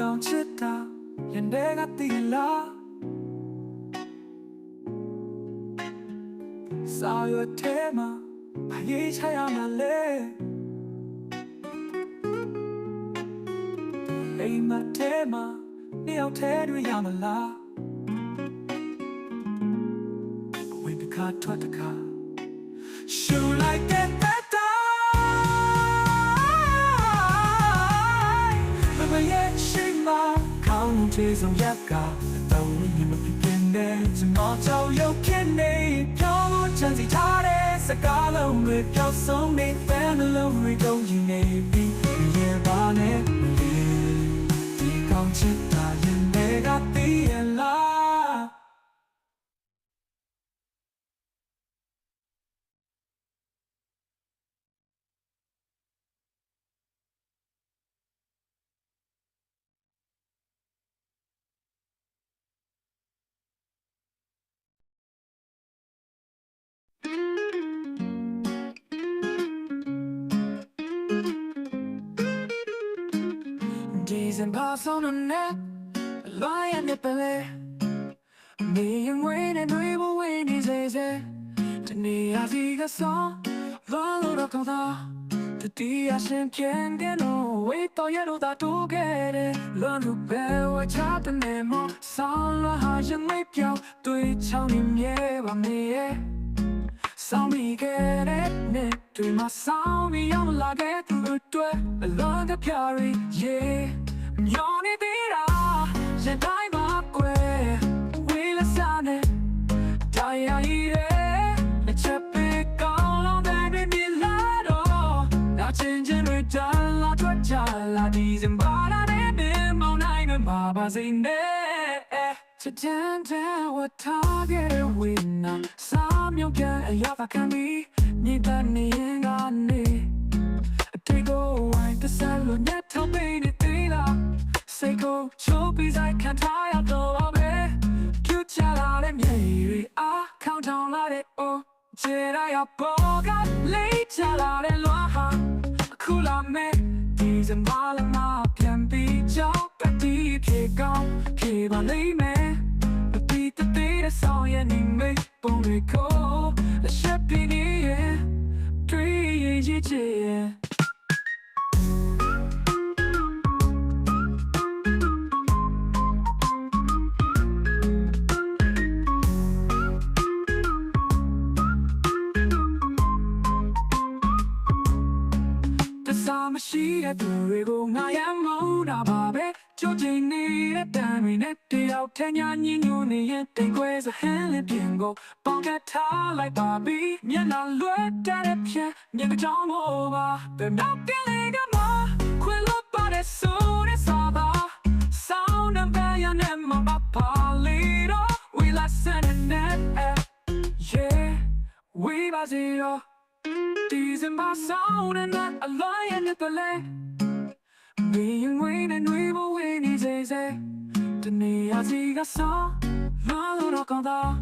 ကောင်ချစ်တာရင်ထဲကတီလာစာရွက်ထဲမှာအရေးချရမှာလေအိမ်မထဲမှာနှစ်ယောက်ထဲတွေ့ရမလားဝိပခါထွက်တခါ Shoot like that that ခေါင်းကျေဆုံးရက်ကတောင်းရမဖြစ်တဲ့ကျွန်တော်ကြောက်ရွံ့ဖြစ်နေပြောလို့ချင်စီထားတဲ့စကားလုံးတွေပြောဆုံးနေ family တွေတော့ယူနေပြီးရေပါနဲ့ ဒီစံပါဆုံးနဲ့လွားရတဲ့ပလဲနေရင်ဝင်းနဲ့တွေးဖို့ဝင်းနေစေစေတနေ့အစီကဆောလောလောတော့ကောင်းတာတတိယရှင်ပြန်တဲ့နော်ဝေးတော့ရတော့တာတိုးခဲ့တ ဆောင်းလာဟာရင်မေးပြောင်းတွေ့ချောင်းနေမြဲပါမေရဲ့ဆောင်းမိခဲ့တဲ့နေ့တွေမှာဆောင်းပြီးရောက်လာခဲ့သူတွေအလောကပြရီရေညောင်းနေသေးတာရင်တိုင်းမှာကွယ်ဝေးလစားနေတရားရည်ရဲ့လက်ချက်ပေကောင်းလုံးတဲ့တွေမြင်လာတော့နောက်ချင်းချင်းတွေတန်လာထွက်ကြလာဒီစင်ပါလာတဲ့မြင်မောင်းနိုင်မှာပါစေနဲ့ Today what target we now Some you get a yava can be Need that me in got me Take away the salon yet tell me the data Say go show peace I can't try out the lobby You tell out them yeah I count down like it oh Jedi up got late tell out it loha Cool on me These and all of my can be joke But deep kick on Keep on leave me မပြီးတသေးတဲ့ဆောင်ရနေမိတ်ပုံတွေကိုလက်ချက်ပြနေရဲ့တွေ့ရင်ရချင် မရှိတဲ့သူတွေကိုငါရမုန်းတာပါပဲကြိုးချင်နေတဲ့တန်တွေနဲ့တယောက်ထက်ညာညင်ညူနေရင်တိတ်ခွဲစဟန်လေးပြင်ကိုပေါင်ကထားလိုက်ပါပြီမျက်နှာလွှဲတဲ့ဖြန်မျက်ကြောင်မို့ပါဘယ်တော့တင်လေကမခွေလို့ပါတဲ့ဆိုတဲ့စားပါ sound and bell and my papa little we listen and that yeah we was here December sound and not a lion at the lake Being waiting and we will win is easy The near ziga saw Malo rokonda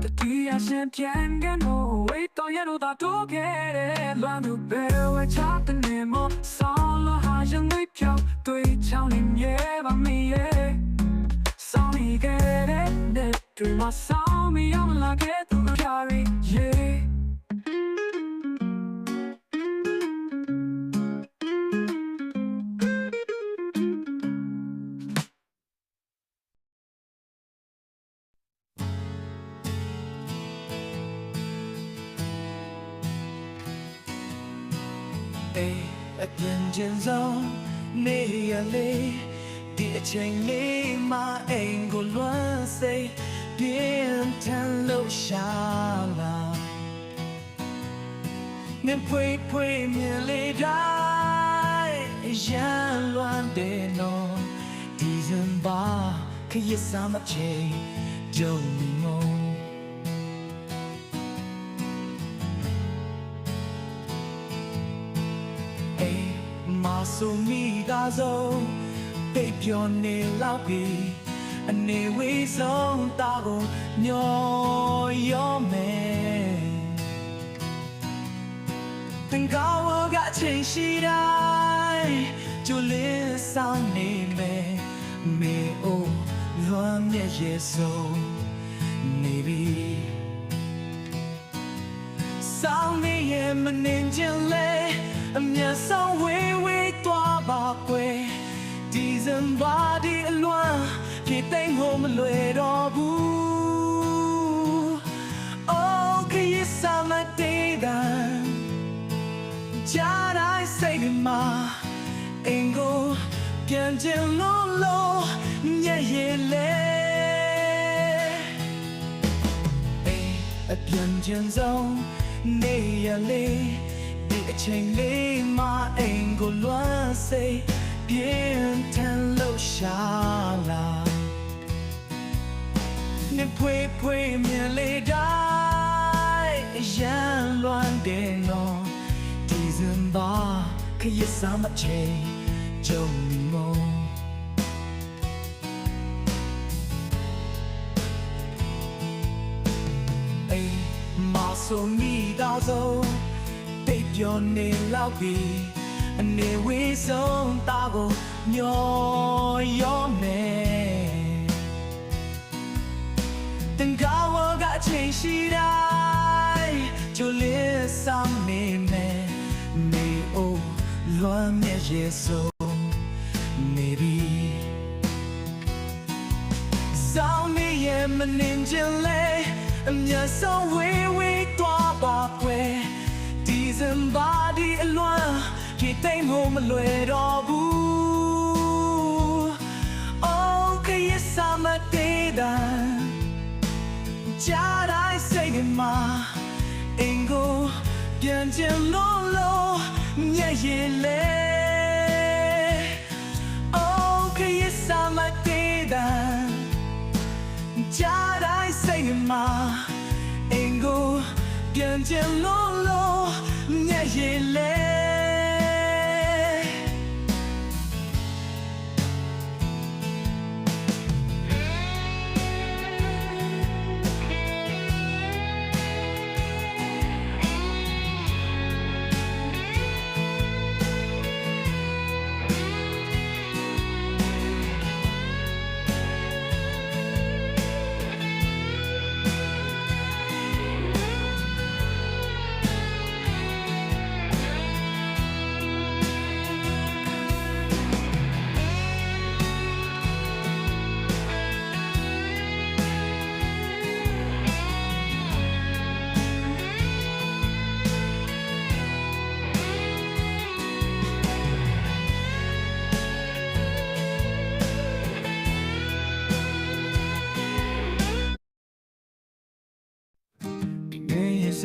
The tia shen tian gan ho Wait to yellow da to get it Luan to bear we chop the nemo Solo ha yang we piao Dui chao lim ye ba mi ye Sao mi get it Net to my sao ဆူမိတာဆုံးပိတ်ပြောနေလောက်ပြီအနေဝေးဆုံးတာကိုညောရောမယ်သင်္ကာဝကအချိန်ရှိတိုင်းကျူလင်းဆောင်နေမယ်မေအိုလွမ်းမြတ်ရဲ့ဆုံးနေပြီစောင်းနေရဲ့မနှင်ခြင်းလေအမျက်ဆုံးဝေးဝေးသွား ပါကွယ်ဒီဇင်ဘာဒီအလွမ်းပြေသိမ်းဖို့မလွယ်တော့ဘူး Oh, can you summer day then? ကြားတိုင်းစိတ်တွေမှာအင်ကိုပြန်ကျင်လို့လို့ညက်ရည်လေအေးအပြန်ကျင်ဆုံးနေရလေဒီ အချိန်လေးမှာအင်ကိုလွမ်းစိတ်ပြင်းထန်လို့ရှာလာနေဖွေဖွေမြင်လေတိုင်းအရန်လွမ်းတယ်နော်ဒီဇင်ဘာခရစ်စမချေကြုံမောအေးမဆိုမီတော့ဆုံးတိတ် ပြောနေလောက်ပြီအနေဝေးဆုံးတာကိုညော်ရောမယ်တင်ကားဝကအချိန်ရှိတိုင်းကျိုးလေးဆောင်နေမယ်နေအိုလွမ်းမြေရေဆုံးနေပြီဆောင်နေရဲ့မနေခြင်းလေအမျက်ဆုံးဝေးဝေးတော့ပါပွဲ စဉ်ပါဒီအလွမ်းဒီတိမ်ကိုမလွယ်တော့ဘူး Oh ခရစ်စာမတေးတာကြားတိုင်းစိတ်မှာအင်ကိုပြန်ကျင်လို့လို့မျက်ရည်လဲ Oh ခရစ်စာမတေးတာကြားတိုင်းစိတ်မှာ Ingo, bien, bien, lo, lo. ကျင်လို့လို့ညက်ရည်လေ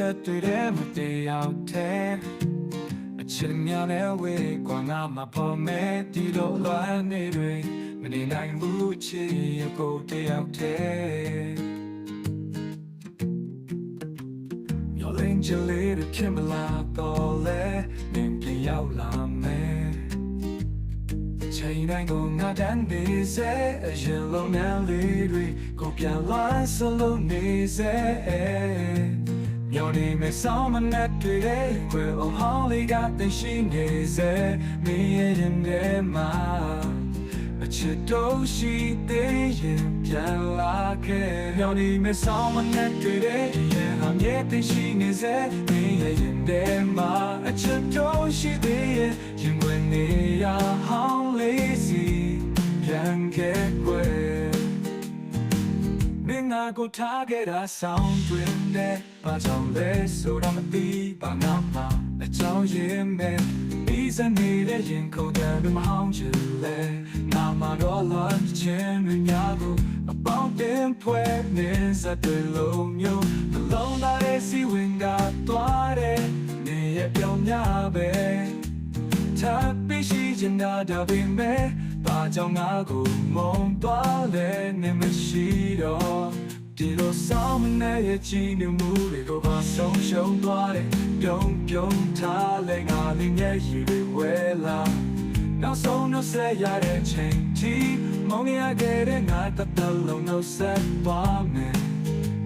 နေရစတဲ့တဲ့မတရားတဲ့အချစ်များနဲ့ဝေးကွာငါမပေါ်မဲ့ဒီလိုလွမ်းနေတွေမနေနိုင်ဘူးချစ်ရကိုတယောက်တည်းမျောလင်းချလေးတွေဖြစ်မလာတော့လဲနင်ပြန်ရောက်လာမယ်ချိန်တိုင်းကိုငါတန်းနေစေအရင်လုံးနဲ့လေးတွေကိုပြန်လာစလုံးနေစေ မျောနေမဲ့ဆောင်းမနဲ့တွေ့တဲ့ဝယ်အောင်ဟောင်းလေးကတင်ရှိနေစေမင်းရဲ့ရင်ထဲမှာအချစ်တော့ရှိသေးရင်ပြန်လာခဲ့မျောနေမဲ့ဆောင်းမနဲ့တွေ့တဲ့ရင်ဟာမြဲတင်ရှိနေစေမင်းရဲ့ရင်ထဲမှာအချစ်တော့ရှိသေးရင်ရင်ဝင်နေရဟောင်းလေးစီပြန်ခဲ့ွယ်မ င်းငါကိုထားခဲ့တာဆောင်းတွင်တဲ့ဘာကြောင့်လဲဆိုတာမသိပါငါမှအကြောင်းရင်းမဲ့ပြီးစနေတဲ့ရင်ခုန်တဲ့မဟောင်းချင်လဲငါမှတော့လာခြင်းမများဘူးအပေါင်းတင်ဖွဲ့နေစတဲ့လုံးမျိုးနှလုံးသားရဲ့စီဝင်ကသွားတဲ့နေရဲ့ပြောင်းများပဲထပ်ပြီးရှိချင်တာဒါပေမဲ့ဘာ ကြောင့်ငါကိုမုန်းသွားလဲနေမရှိတော့ဒီလိုဆောင်မနေရဲ့ချီနေမှုတွေကိုပါဆုံးရှုံးသွားတယ်ပြုံးပြုံးထားလဲငါလေးမျက်ရည်တွေဝဲလာနောက်ဆုံးတော့ဆက်ရတဲ့ချိန်ထိမုန်းရခဲ့တဲ့ငါတစ်တလုံးနှုတ်ဆက်သွားမယ်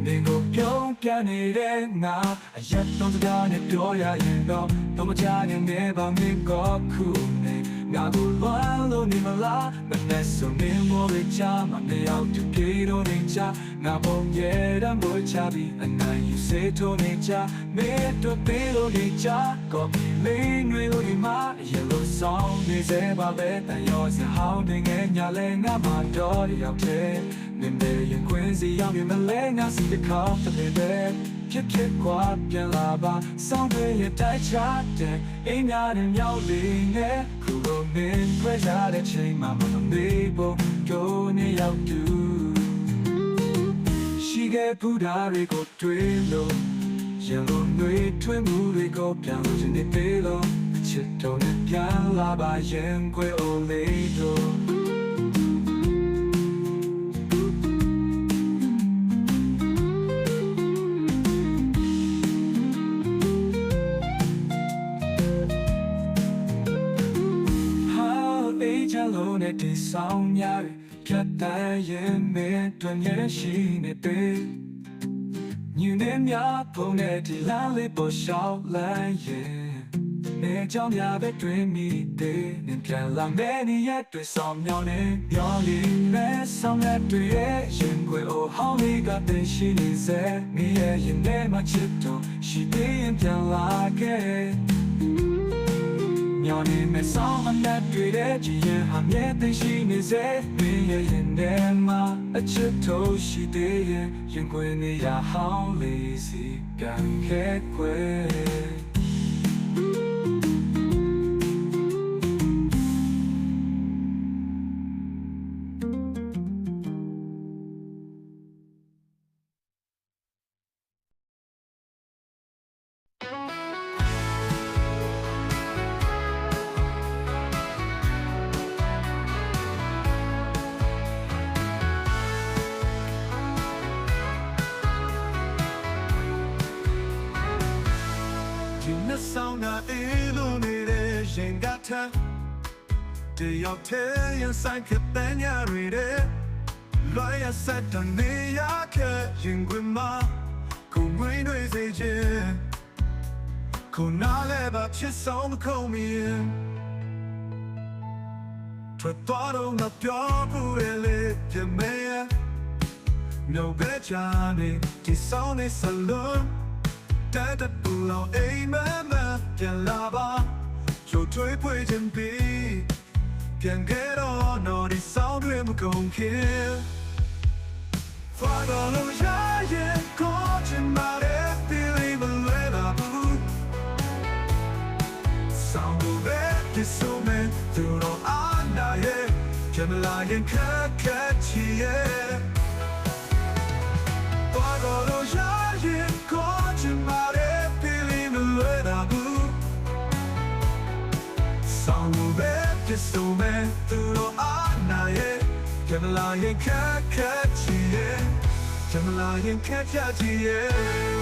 နေကိုပြုံးပြနေတဲ့ငါအရက်တော့စကားနဲ့ပြောရရင်တော့တော့မချနိုင်နေပါမင်းကခုနေ ငါတို့လွမ်းလို့နေမလားမနဲ့ဆိုနေမောရချာမနေအောင်တူပြေတော့နေချာငါပုံရဲ့တမ်းပေါ်ချပြီးအနိုင်ယူစေထိုးနေချာမေတို့ပေးလို့နေချာကော်ပီလေးတွေလို့ဒီမှာရေလို့ဆောင်နေစေပါပဲတန်ရောစဟောင်းတင်ငယ်ညာလဲငါမတော်ရောက်တဲ့နင်းတဲ့ရင်ခွင်းစီရောက်ရင်မလဲငါစီတခေါက်တဲ့တဲ့ ဖြစ်ဖြစ်ကွာပြန်လာပါစောင်းတွေရတိုက်ချတဲ့အင်းများနဲ့မြောက်လေးနဲ့ခုလိုမင်းခွဲကြတဲ့ချိန်မှာမမေးဖို့ကိုနေရောက်တူရှိခဲ့ပူဓာတွေကိုတွေ့လို့ရလိုနှွေးထွေးမှုတွေကိုပြန်လို့ခြင်းတွေလို့ချစ်တော်နဲ့ပြန်လာပါရင်ခွဲအိုလေးတို့ ne di song ya Get that ye me twen ye shi ne de Như ne mya po ne di la le bo shao lan ye Ne chao mya be twen mi de Ne pian la me ni ye twen song myao ne Myao li me song ye twen ye Yin gui o hao li ga de shi ni se Mi ye yin ne ma chit to Shi de yin pian la ge မြောင်နေ မဲ့ဆောင်အနက်တွေတဲ့ကြည်ရင်ဟာမြဲသိရှိနေစေမင်းရဲ့ရင်ထဲမှာအချစ်ထိုးရှိသေးရင်ရင်ခွင်နေရဟောင်းလေးစီပြန်ခဲ့ခွေ တယောက်တည်းရင်ဆိုင်ကပန်းညာရီတဲ့လွိုင်းရဆက်တနေရခဲ့ရင်ခွင်မှာကိုငွေတွေစေချင်ကိုနားလဲပါချစ်ဆုံးခုံမင်းထွက်သွားတော့မပြောဘူးလေပြမဲမြောက်ပဲချာနေဒီဆောင်နေစလုံးတက်တက်ပူလောင်အိမ်မက်မက်ပြန်လာပါချိုထွေးဖွေးခြင်းပြီး ပြန်ခဲ့တော့နော်ဒီဆောင်တွေမကုန်ခင် Follow the giant coaching my believe in love Sound of it is so meant to know I know it Can lie in catchy yeah Follow the giant coaching it is so meant to know I know it Can lie in catchy yeah Can lie in catchy yeah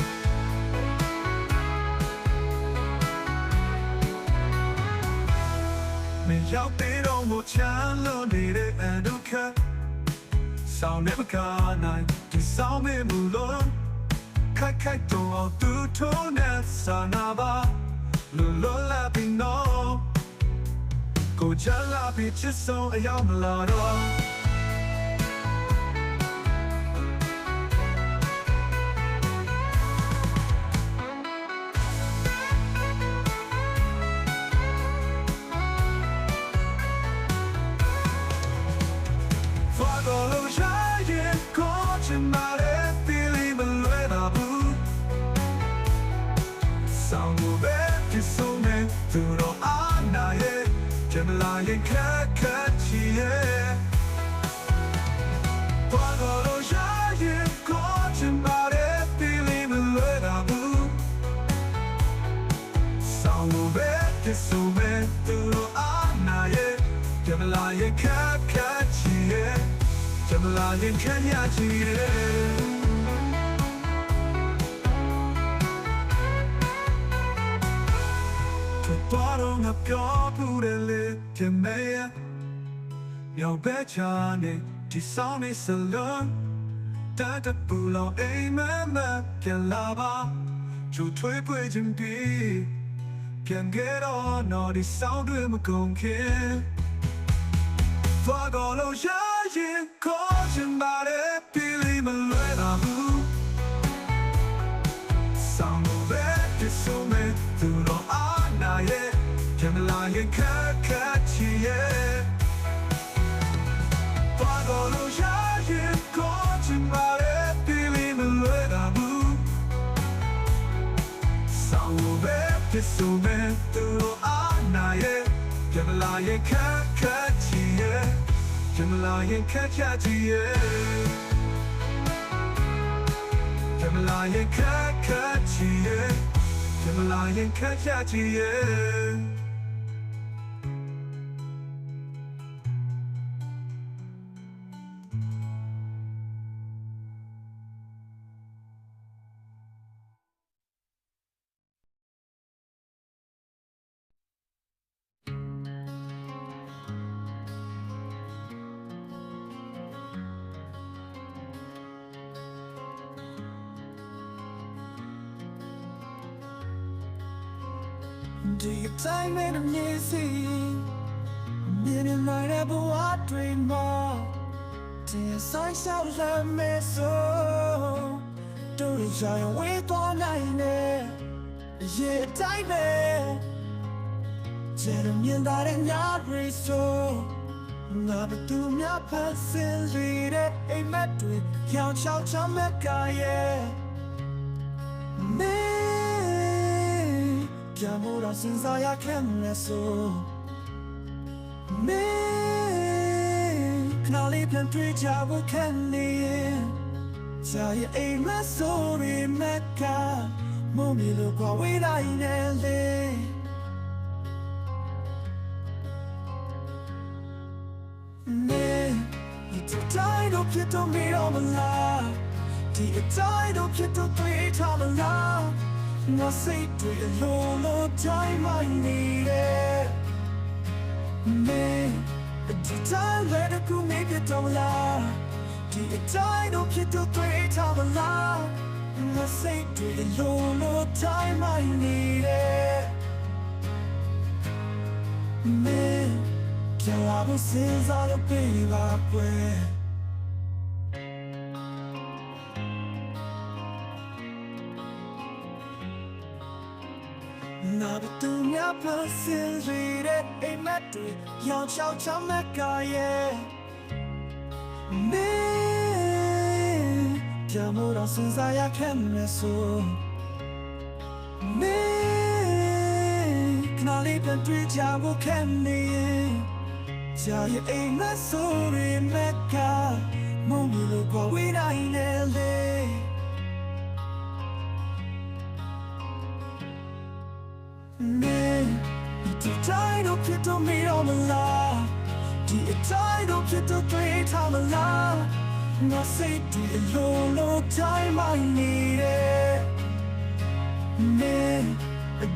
မင်းရောက်တဲ့တော့မချမ်းလို့နေတဲ့အဒုက္ခဆောင်းနေမကနိုင်ဒီဆောင်းမမူလို့ခိုက်ခိုက်တော့သူထုံးနဲ့ဆာနာပါလူလောလာပြီးနော် ကိုချလာပြီးချစ်ဆုံးအရောက်မလာတော့ ဘက်ချာနေဒီဆောင်နေစလုံးတတ်တပူလောင်အိမ်မက်မက်ပြန်လာပါကျူထွေးပွေခြင်းပြီးပြပြန်ခဲ့တော့တော့ဒီဆောင်တွေမကုန်ခင်သွားကောလို့ရရင်ခေါ်ချင်ပါတယ်ပြည်လီမလွယ်တာဘူးဆောင်လို့ပဲဒီဆိုမဲ့သူတော့အာနာရဲ့ပြန်မလာရင်ခက်ခက်ချီရဲ့ ပြစုံမဲ့သူတို့အားနာရဲ့ပြန်မလာရင်ခက်ခက်ချီရဲ့ပြန်မလာရင်ခက်ခက်ချီရဲ့ပြန်မလာရင်ခက်ခက်ချီရဲ့ပြန်မလာရင်ခက်ခက်ချီရဲ့ ဒီအတိုင်းမင်းမြင်စီမြင်နေလိုက်ဘဝတွေမှာတင်ဆိုင်ဆောက်လမ်းမဲ့ဆိုတို့ရရင်ဝေးသွားနိုင်နေရေတိုင်းပဲကျန်မြင်တာရဲ့ညတွေဆိုငါဘသူများဖတ်စင်လီတဲ့အိမ်မက်တွေကြောင်ချောက်ချမ်းမဲ့ကရဲ့ ပြန်မို့တော့စဉ်းစားရခဲ့မလဲဆိုမင်းခဏလေးပြန်တွေ့ကြဖို့ခံနေရင်ကြာရဲ့အိမ်မဆိုရီမက်ကမုံမီလို့ကွာဝေးတိုင်းနဲ့လေမင်းဒီတိုင်းတော့ဖြစ်တော့မီတော့မလားဒီအတိုင်းတော့ဖြစ်တော့တွေ့ထားမလား ငါစိတ်တွေအလိုလိုတိုင်းမှနေတယ်မင်းဒီတိုင်းလည်းတစ်ခုနေပြတော့မလားဒီအတိုင်းတော့ဖြစ်တော့တွေ့ထားမလားငါစိတ်တွေအလိုလိုတိုင်းမှနေတယ်မင်းကြောက်ဖို့စဉ်းစားလို့ပြေးပါကွယ်နာဘတူမြပါ စင်ရီတဲ့အိမ်မက်တွေရောင်ချောက်ချမက်ကရဲ့နေပြမောတော့စဉ်းစားရခဲ့မယ်ဆိုနေခဏလေးပြန်တွေ့ကြဖို့ခံနေရင်ကြာရဲ့အိမ်မက်ဆိုရီမ ငါစိတ်ဒီအလိုလိုတိုင်းမှနေတယ်မင်း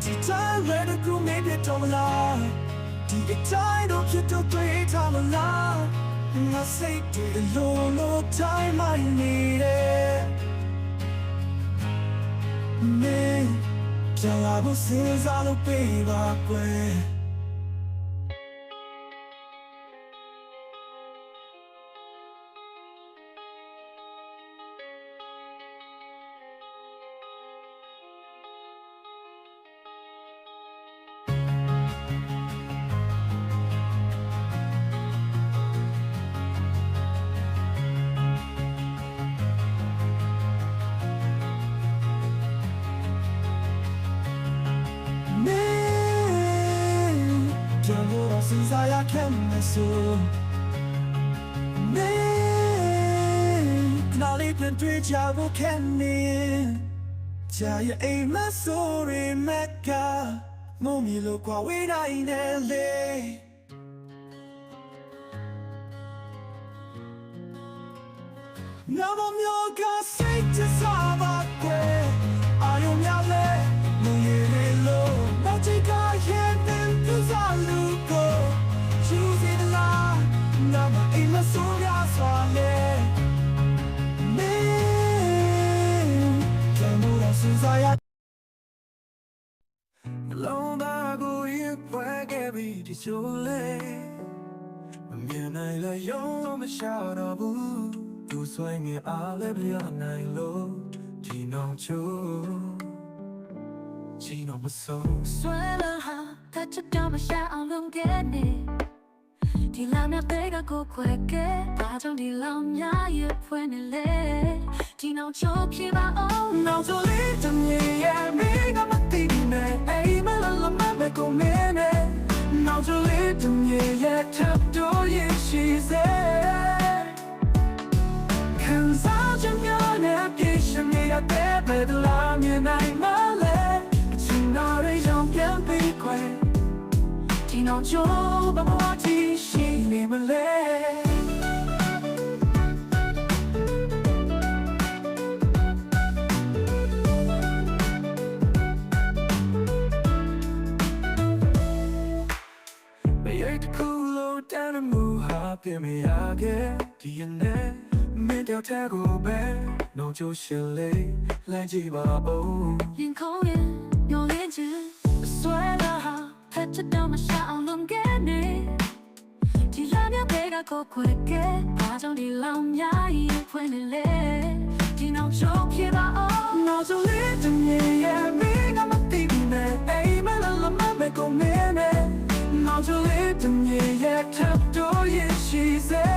ဒီတိုင်းလည်းတစ်ခုနေပြတော့မလားဒီအတိုင်းတော့ဖြစ်တော့တွေ့ထားမလားငါစိတ်ဒီအလိုလိုတိုင်းမှနေတယ်မင်းပြန်လာဖို့စဉ်းစားလို့ပေးပါကွယ် ကြဖို့ခံနေကြာရဲ့အိမ်မဆိုရီမက်ကမုံမီလို့ကွာဝေးနိုင်တ ဒီချိုလေမမြင်နိုင်လဲယုံလို့မရှာတော့ဘူးသူဆွေငယ်အားလည်းပြနိုင်လို့ဒီနောင်ချိုဒီနောင်မဆုံးဆွဲလာဟာတချစ်တော့မရှာအောင်လုပ်ခဲ့နေဒီလာမြတဲ့ကကိုခွဲခဲ့ဘာကြောင့်ဒီလောင်များရဖွင့်နေလဲဒီနောက်ချိုးပြပါအောင်နောက်ဆိုလေးတမြေရဲ့မိကမသိနေအိမ်မလလမမကိုမင်းနဲ့ နောက်ဆိုလေးတမြေရဲ့ထပ်တော့ရင်ရှိစေခံစားချက်များနဲ့ပြည့်စုံနေတဲ့ဘယ်လာမြင်နိုင်မလဲအချင်းတော်ရဲ့ကြော တန်းမှုဟာပြင်မရခဲ့ဒီရနဲ့မင်းတောက်တဲ့ကိုပဲနှုတ်ချိုးရှင်လေးလိုက်ကြည့်ပါဦးရင်ခုံးရင်ညိုလင်းချင်ဆွဲလာဟာတချစ်တော့မရှာအောင်လုပ်ခဲ့နေဒီလာမြတဲ့ကကိုခွဲခဲ့ဘာကြောင့်ဒီလောင်များရဖွင့်နေလဲဒီနောက်ချိုးပြပါအောင်နောက်ဆိုလေးတမြေရဲ့မင်းကမသိဘူးနဲ့အိမ်မလလမမကိုမင်းနဲ့ နောက်ဆိုလေးတမြေရဲ့ထပ်တော့ရဲ့ရှိစေ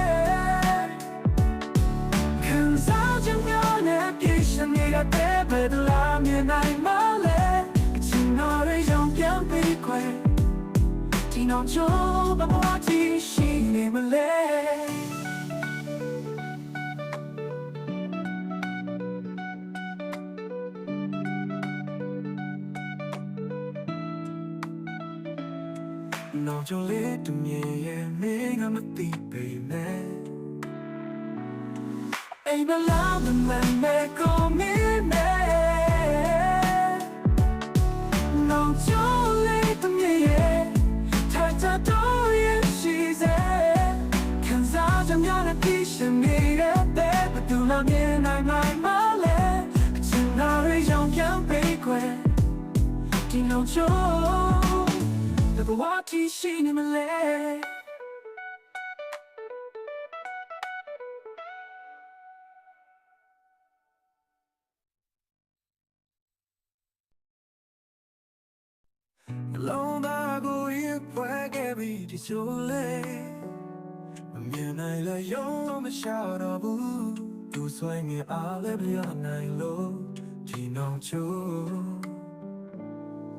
ခံစားချက်များနဲ့ပြည့်စုံနေတဲ့ဘယ်လာမြင်နိုင်မလဲအချင်းတော်ရဲ့ကြောင့်ပြန်ပြီးခွဲဒီနောက်ချိုးဘဘဝတီရှိနေမလဲ နောက်ကျော်လေးတမြင်ရဲ့မင်းကမသိပေမဲ့အိမ်မလာမမမဲကိုမင်းနဲ့နောက်ကျော်လေးတမြင်ရဲ့ထားချတော့ရဲ့ရှိစေခံစားကြများတဲ့ပြည့်ရှင်နေတဲ့ဘယ်သူမှမြင်နိုင်နိုင်မလဲအချင်နာရဲ့ရောင်ပြန်ပေးခွဲဒီနောက်ကျော် The Bawati Shinimale Long bago you pwede be di sole Mien ai la yo ma sha do bu Tu swai nge a le bia nai lo Ji nong chu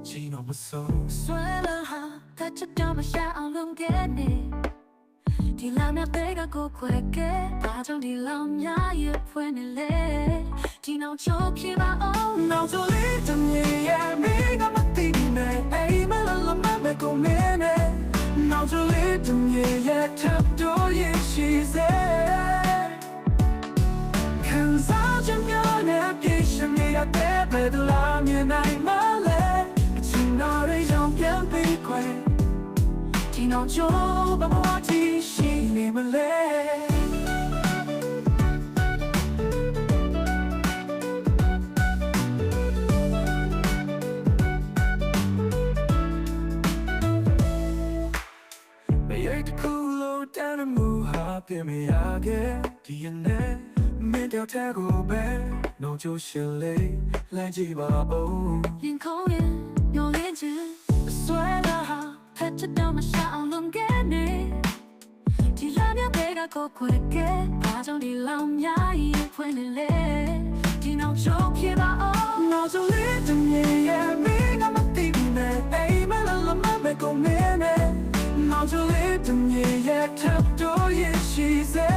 Ji nong ma so ဆွဲလာ ဟာတချစ်တော့မရှာအောင်လုပ်ခဲ့နေဒီလာမြတဲ့ကကိုခွဲခဲ့ဘာကြောင့်ဒီလောင်များရဖွင့်နေလဲဒီနောက်ချိုးပြပါအောင်နောက်ဆိုလေးတမြေရဲ့မိကမသိနဲ့အိမ်မလလမမကိုမင်းနဲ့နောက်ဆိုလေးတမြေရဲ့ထပ်တော့ရဲ့ရှိစေခံ ဒီနောက်ချိုးဘဘဝတီရှိနေမလဲမရိတ်ကူလို့တန်းမှုဟာပြင်မရခဲ့ဒီရနဲ့မင်းတောက်တဲ့ကိုပဲနှုတ်ချိုးရှင်လေးလိုက်ကြည့်ပါဦးရင်ခုံးရင်ညိုလင်းချင်ဆွဲလာဟာတချစ်တော့မရှာအောင်လုပ် ခဲ့နေဒီလာမြတဲ့ကကိုခွဲခဲ့ဘာကြောင့်ဒီလောင်များရဖွင့်နေလဲဒီနောက်ချိုးပြပါအောင်နောက်ဆိုလေးတမြေရဲ့မင်းကမသိဘူးနဲ့အိမ်မလလမမကိုမင်းနဲ့နောက်ဆိုလေးတမြေရဲ့ထပ်တော့ရဲ့ရှိစေ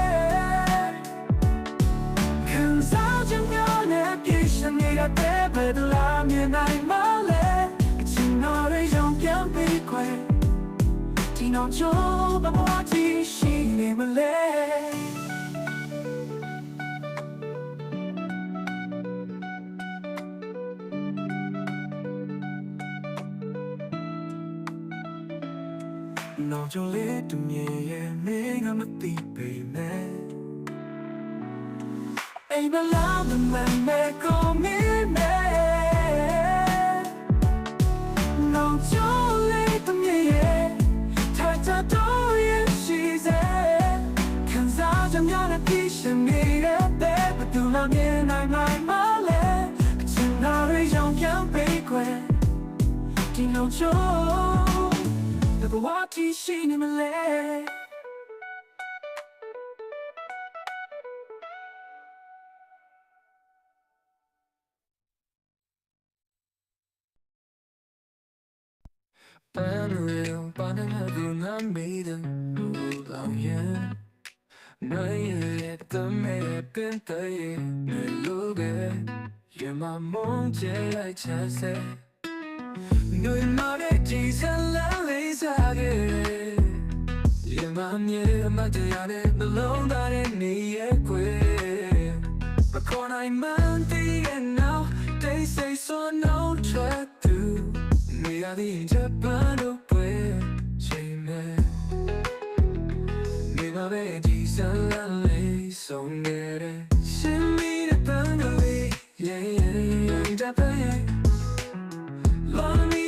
ခံစားချက်များနဲ့ပြည့်စုံနေတဲ့ဘယ်လာမြင်နိုင်မလဲအချင်းတော်ရဲ့ကြောင့်ပြန် ပြီးခွဲဒီနောက်ချိုးဘဘဝတီရှိနေမလဲနောက်ကျော်လေးတမြင်ရဲ့မင်းကမသိပေမဲ့အိမ်မလာမမမဲကိုမင်းနဲ့နောက်ကျော် သူမှမြင်နိုင်နိုင်မလဲအချင်သာတွေရောင်ပြန်ပေးခွဲဒီနောက်ချိုးတဘဝတီရှိနေမလဲ Unreal, but another not made them long yeah. No, yeah, the map in the look at you're my mom, I just say. No, you're not a decent lazy. You're my near my day, the long that in the way. But when I'm Monday and now they say so no try to. နေရာဒီဂျပန်တို့ပဲချိန်မဲ့ နေပါပဲဒီဆန်လာလေးဆုံးနေတဲ့ရှင်မီတဲ့ပန်းကလေး yeah yeah yeah ဂျပန် yeah Love me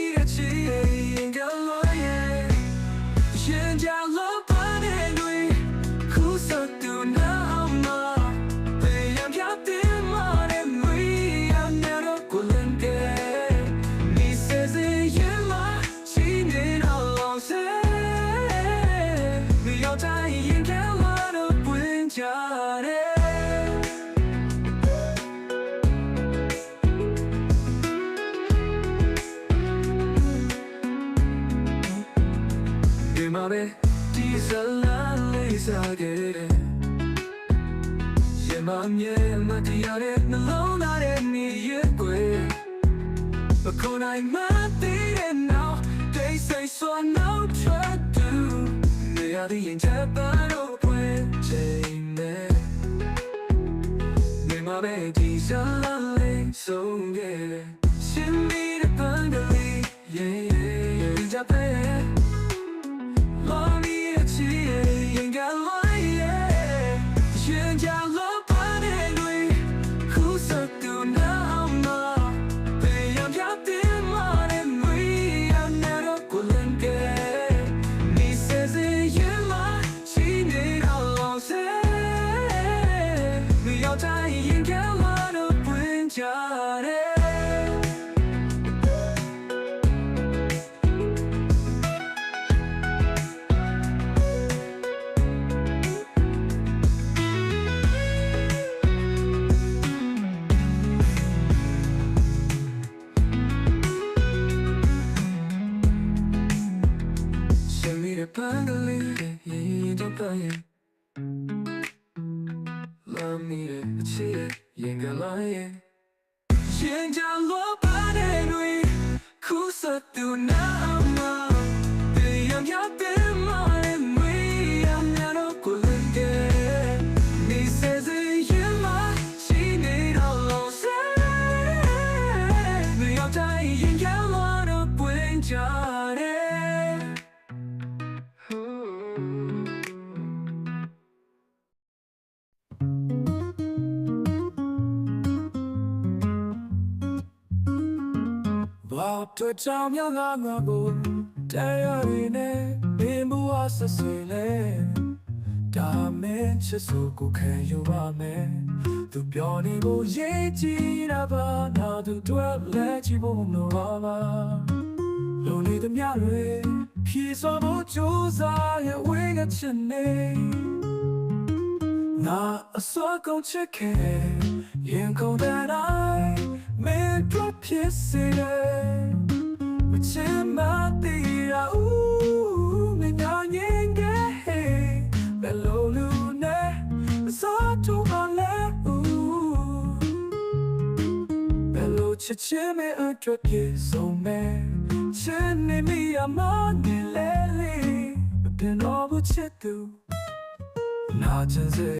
In my bed, diesel and laser get it Yeah, mom, yeah, my dear, no longer any year, but when I met it now, they say so I know try to. They are the interpreter when they met. They my babies are lonely, so yeah. She made a bundle, yeah, yeah, yeah. Japan. Lonely, ဘာတို့ကြောင့်များငါငါကိုတရားရင်းနဲ့မင်းဘူးအဆဆွေလဲဒါမင်းချစ်ဆိုကိုခံယူပါမယ်သူပြောနေကိုရေးကြည့်တာပါနောက်သူတွေ့လဲကြည့်ဖို့မလိုပါပါလုံနေသမျှတွေဖြေစောဖို့ကြိုးစားရဲ့ဝေးကချင်နေ အတွက်ဖြစ်စေတယ်မချင်မသိရဦးမညာငင်ခဲ့ဟေးဘယ်လိုလူနဲ့မစားတော့ပါလဲဦးဘယ်လိုချစ်ချင်မဲ့အတွက်ဖြစ်ဆုံးမဲ့ချင်နေမိရမနေလဲလေမပင်တော့ဘူးချစ်သူနာချင်စေ